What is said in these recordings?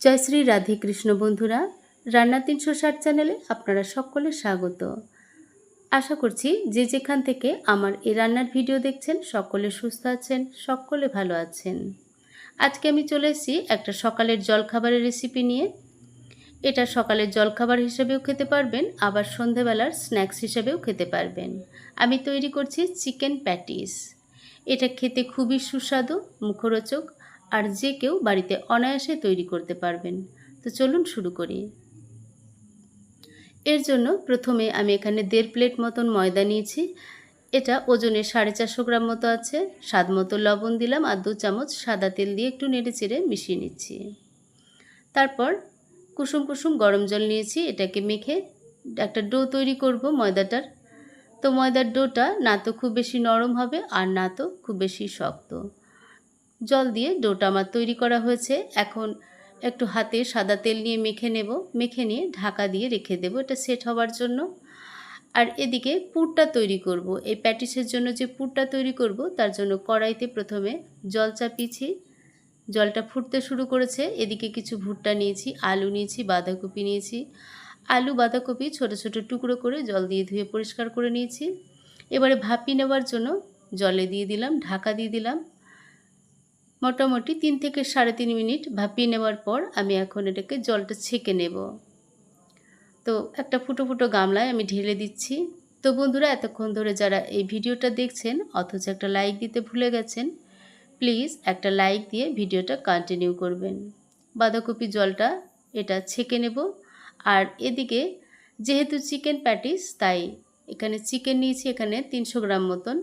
জয় শ্রী রাধে কৃষ্ণ বন্ধুরা, রান্না তিনশো ষাট চ্যানেলে আপনারা সকলে স্বাগত। আশা করছি যে যেখান থেকে আমার এই রান্নার ভিডিও দেখছেন, সকলে সুস্থ আছেন, সকলে ভালো আছেন। আজকে আমি চলে এসেছি একটা সকালের জলখাবারের রেসিপি নিয়ে। এটা সকালের জলখাবার হিসেবেও খেতে পারবেন, আবার সন্ধেবেলার স্ন্যাক্স হিসেবেও খেতে পারবেন। আমি তৈরি করছি চিকেন প্যাটিস এটা খেতে খুবই সুস্বাদু, মুখরোচক আর যে কেউ বাড়িতে অনায়াসে তৈরি করতে পারবেন। তো চলুন শুরু করি। এর জন্য প্রথমে আমি এখানে দেড় প্লেট মতন ময়দা নিয়েছি। এটা ওজনে সাড়ে চারশো গ্রাম মতো আছে। স্বাদ মতো লবণ দিলাম আর দু চামচ সাদা তেল দিয়ে একটু নেড়ে চেড়ে মিশিয়ে নিচ্ছি। তারপর কুসুম কুসুম গরম জল নিয়েছি। এটাকে মেখে একটা ডো তৈরি করব ময়দাটার। তো ময়দার ডোটা না তো খুব বেশি নরম হবে আর না তো খুব বেশি শক্ত। জল দিয়ে ডোটা আমার তৈরি করা হয়েছে। এখন একটু হাতে সাদা তেল নিয়ে মেখে নেব। মেখে নিয়ে ঢাকা দিয়ে রেখে দেবো। এটা সেট হওয়ার জন্য। আর এদিকে পুরটা তৈরি করব। এই প্যাটিসের জন্য যে পুরটা তৈরি করব, তার জন্য কড়াইতে প্রথমে জল চাপিয়েছি। জলটা ফুটতে শুরু করেছে। এদিকে কিছু ভুট্টা নিয়েছি, আলু নিয়েছি, বাঁধাকপি নিয়েছি। আলু, বাঁধাকপি ছোট ছোট টুকরো করে জল দিয়ে ধুয়ে পরিষ্কার করে নিয়েছি। এবারে ভাপি নেওয়ার জন্য জলে দিয়ে দিলাম, ঢাকা দিয়ে দিলাম। মোটামুটি তিন থেকে সাড়ে তিন মিনিট ভাপিয়ে নেওয়ার পর আমি এখন এটাকে জলটা ছেঁকে নেব। তো একটা ফুটো ফুটো গামলায় আমি ঢেলে দিচ্ছি। তো বন্ধুরা, এতক্ষণ ধরে যারা এই ভিডিওটা দেখছেন, অথচ একটা লাইক দিতে ভুলে গেছেন, প্লিজ একটা লাইক দিয়ে ভিডিওটা কন্টিনিউ করবেন। বাঁধাকপি জলটা এটা ছেঁকে নেব। আর এদিকে যেহেতু চিকেন প্যাটিস, তাই এখানে চিকেন নিয়েছি এখানে তিনশো গ্রাম মতন।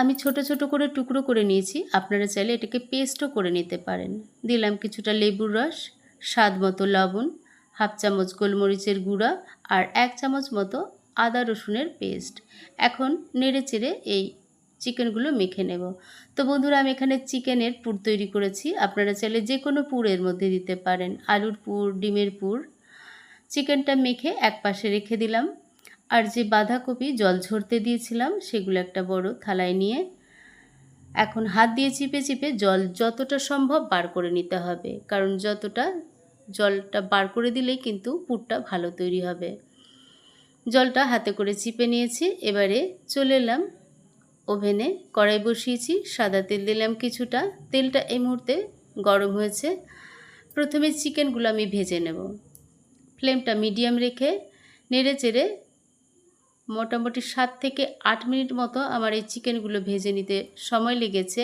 আমি ছোট ছোট করে টুকরো করে নিয়েছি। আপনারা চাইলে এটাকে পেস্টও করে নিতে পারেন। দিলাম কিছুটা লেবুর রস, স্বাদ মতো লবণ, হাফ চামচ গোলমরিচের গুঁড়া আর এক চামচ মতো আদা রসুনের পেস্ট এখন নেড়ে চেড়ে এই চিকেনগুলো মেখে নেব। তো বন্ধুরা, আমি এখানে চিকেনের পুর তৈরি করেছি। আপনারা চাইলে যে কোনো পুরের মধ্যে দিতে পারেন। আলুর পুর, ডিমের পুর। চিকেনটা মেখে এক পাশে রেখে দিলাম। আর যে বাঁধাকপি জল ঝরতে দিয়েছিলাম, সেগুলো একটা বড় থালায় নিয়ে এখন হাত দিয়ে চিপে চিপে জল যতটা সম্ভব বার করে নিতে হবে। কারণ যতটা জলটা বার করে দিলেই কিন্তু পুরটা ভালো তৈরি হবে। জলটা হাতে করে চিপে নিয়েছি, এবারে চলে এলাম ওভেনে। কড়াই বসিয়েছি, সাদা তেল দিলাম কিছুটা। তেলটা এই মুহূর্তে গরম হয়েছে। প্রথমে চিকেনগুলো আমি ভেজে নেব। ফ্লেমটা মিডিয়াম রেখে নেড়ে চেড়ে মোটামুটি সাত থেকে আট মিনিট মতো আমার এই চিকেনগুলো ভেজে নিতে সময় লেগেছে।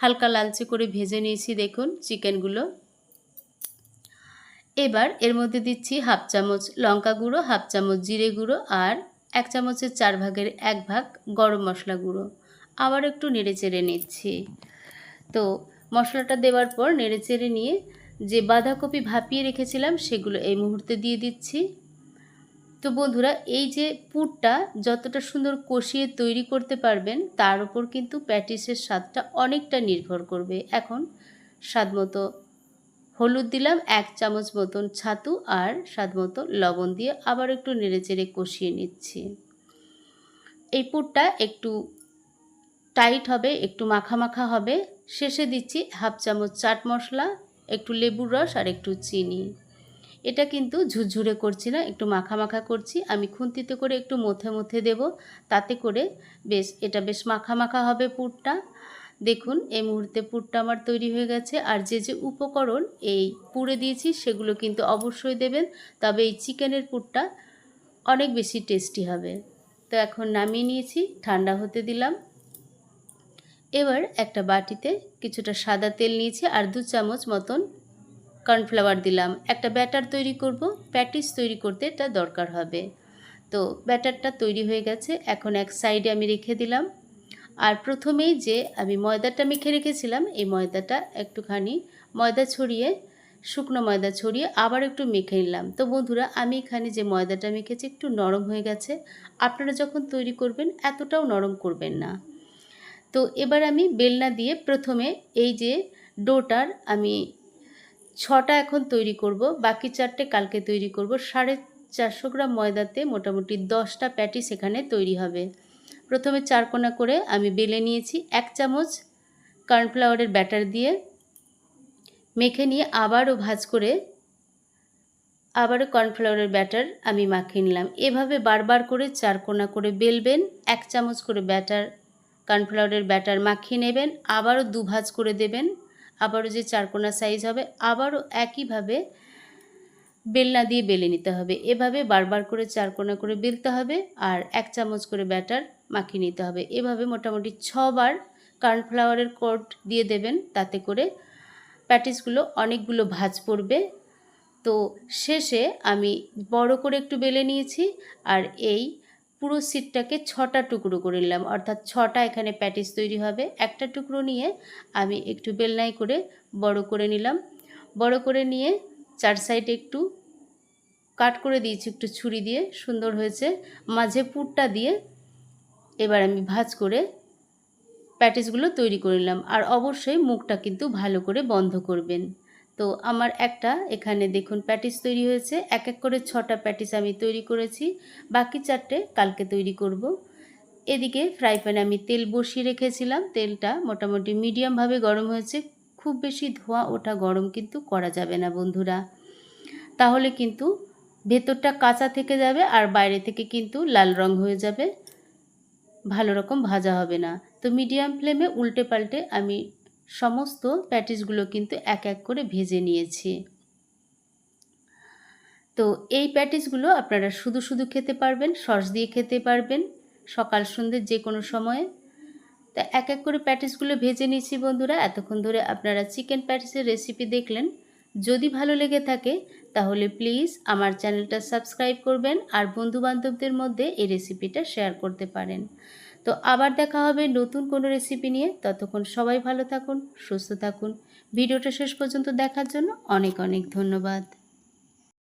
হালকা লালচে করে ভেজে নিয়েছি দেখুন চিকেনগুলো। এবার এর মধ্যে দিচ্ছি হাফ চামচ লঙ্কা গুঁড়ো, হাফ চামচ জিরে গুঁড়ো আর এক চামচের চার ভাগের এক ভাগ গরম মশলা গুঁড়ো। আবার একটু নেড়ে চেড়ে নিচ্ছি। তো মশলাটা দেওয়ার পর নেড়ে চেড়ে নিয়ে যে বাঁধাকপি ভাপিয়ে রেখেছিলাম সেগুলো এই মুহূর্তে দিয়ে দিচ্ছি। তো বন্ধুরা, এই যে পুরটা যতটা সুন্দর কষিয়ে তৈরি করতে পারবেন, তার উপর কিন্তু প্যাটিসের স্বাদটা অনেকটা নির্ভর করবে। এখন স্বাদ মতো হলুদ দিলাম, এক চামচ মতন ছাতু আর স্বাদ মতো লবণ দিয়ে আবার একটু নেড়েচেড়ে কষিয়ে নিচ্ছি। এই পুরটা একটু টাইট হবে, একটু মাখা মাখা হবে। শেষে দিচ্ছি হাফ চামচ চাট মশলা, একটু লেবুর রস আর একটু চিনি। এটা কিন্তু ঝুরঝুরে করছি না, একটু মাখা মাখা করছি। আমি খুন্তিতে করে একটু মধ্যে মধ্যে দেব, তাতে করে বেশ, এটা বেশ মাখা মাখা হবে পুরটা। দেখুন, এই মুহূর্তে পুরটা আমার তৈরি হয়ে গেছে। আর যে যে উপকরণ এই পুরে দিয়েছি, সেগুলো কিন্তু অবশ্যই দেবেন। তবে এই চিকেনের পুরটা অনেক বেশি টেস্টি হবে। তো এখন নামিয়ে নিয়েছি, ঠান্ডা হতে দিলাম। এবার একটা বাটিতে কিছুটা সাদা তেল নিয়েছি, আর দু চামচ মতন কর্নফ্লাওয়ার দিলাম, একটা ব্যাটার তৈরি করব, প্যাটিস তৈরি করতে এটা দরকার হবে। তো ব্যাটারটা তৈরি হয়ে গেছে, এখন এক সাইডে আমি রেখে দিলাম। আর প্রথমেই যে আমি ময়দাটা মেখে রেখেছিলাম, এই ময়দাটা একটুখানি ময়দা ছড়িয়ে, শুকনো ময়দা ছড়িয়ে আবার একটু মেখে নিলাম। তো বন্ধুরা, আমি এখানে যে ময়দাটা মেখেছি একটু নরম হয়ে গেছে। আপনারা যখন তৈরি করবেন, এতটাও নরম করবেন না। তো এবার আমি বেলনা দিয়ে প্রথমে এই যে ডোটার আমি ছটা এখন তৈরি করব, বাকি চারটে কালকে তৈরি করব। সাড়ে চারশো গ্রাম ময়দাতে মোটামুটি দশটা প্যাটি সেখানে তৈরি হবে। প্রথমে চারকোনা করে আমি বেলে নিয়েছি, এক চামচ কর্নফ্লাওয়ারের ব্যাটার দিয়ে মেখে নিয়ে আবারও ভাজ করে আবারও কর্নফ্লাওয়ারের ব্যাটার আমি মাখিয়ে নিলাম। এভাবে বারবার করে চার কোনা করে বেলবেন, এক চামচ করে ব্যাটার, কর্নফ্লাওয়ারের ব্যাটার মাখিয়ে নেবেন, আবারও দু ভাজ করে দেবেন। আবারও যে চারকোনা সাইজ হবে, আবারও একইভাবে বেলনা দিয়ে বেলে নিতে হবে। এভাবে বারবার করে চারকোনা করে বেলতে হবে আর এক চামচ করে ব্যাটার মাখিয়ে নিতে হবে। এভাবে মোটামুটি ছবার কর্নফ্লাওয়ারের কোট দিয়ে দেবেন, তাতে করে প্যাটিসগুলো অনেকগুলো ভাজ পড়বে। তো শেষে আমি বড় করে একটু বেলে নিয়েছি আর এই পুরো সিটটাকে ছটা টুকরো করে নিলাম। অর্থাৎ ছটা এখানে প্যাটিস তৈরি হবে। একটা টুকরো নিয়ে আমি একটু বেলনাই করে বড় করে নিলাম। বড় করে নিয়ে চার সাইডে একটু কাট করে দিয়েছি, একটু ছুরি দিয়ে, সুন্দর হয়েছে। মাঝে পুরটা দিয়ে এবার আমি ভাজ করে প্যাটিসগুলো তৈরি করে নিলাম। আর অবশ্যই মুখটা কিন্তু ভালো করে বন্ধ করবেন। তো আমার একটা, এখানে দেখুন প্যাটিস তৈরি হয়েছে। এক এক করে ছটা প্যাটিস আমি তৈরি করেছি। বাকি চারটে কালকে তৈরি করব। এদিকে ফ্রাই প্যানে আমি তেল বসিয়ে রেখেছিলাম। তেলটা মোটামুটি মিডিয়ামভাবে গরম হয়েছে। খুব বেশি ধোঁয়া ওটা গরম কিন্তু করা যাবে না, বন্ধুরা। তাহলে কিন্তু ভেতরটা কাঁচা থেকে যাবে আর বাইরে থেকে কিন্তু লাল রং হয়ে যাবে। ভালো রকম ভাজা হবে না। তো মিডিয়াম ফ্লেমে উল্টে পাল্টে আমি সমস্ত প্যাটিসগুলো কিন্তু এক এক করে ভেজে নিয়েছি। তো এই প্যাটিসগুলো আপনারা শুধু শুধু খেতে পারবেন, সস দিয়ে খেতে পারবেন, সকাল সন্ধ্যে যে কোনো সময়ে। তা এক এক করে প্যাটিসগুলো ভেজে নিয়েছি বন্ধুরা, এতক্ষণ ধরে আপনারা চিকেন প্যাটিসের রেসিপি দেখলেন। যদি ভালো লেগে থাকে, তাহলে প্লিজ আমার চ্যানেলটা সাবস্ক্রাইব করবেন আর বন্ধুবান্ধবদের মধ্যে এই রেসিপিটা শেয়ার করতে পারেন। তো আবার দেখা হবে নতুন কোনো রেসিপি নিয়ে। ততক্ষণ সবাই ভালো থাকুন, সুস্থ থাকুন। ভিডিওটা শেষ পর্যন্ত দেখার জন্য অনেক অনেক ধন্যবাদ।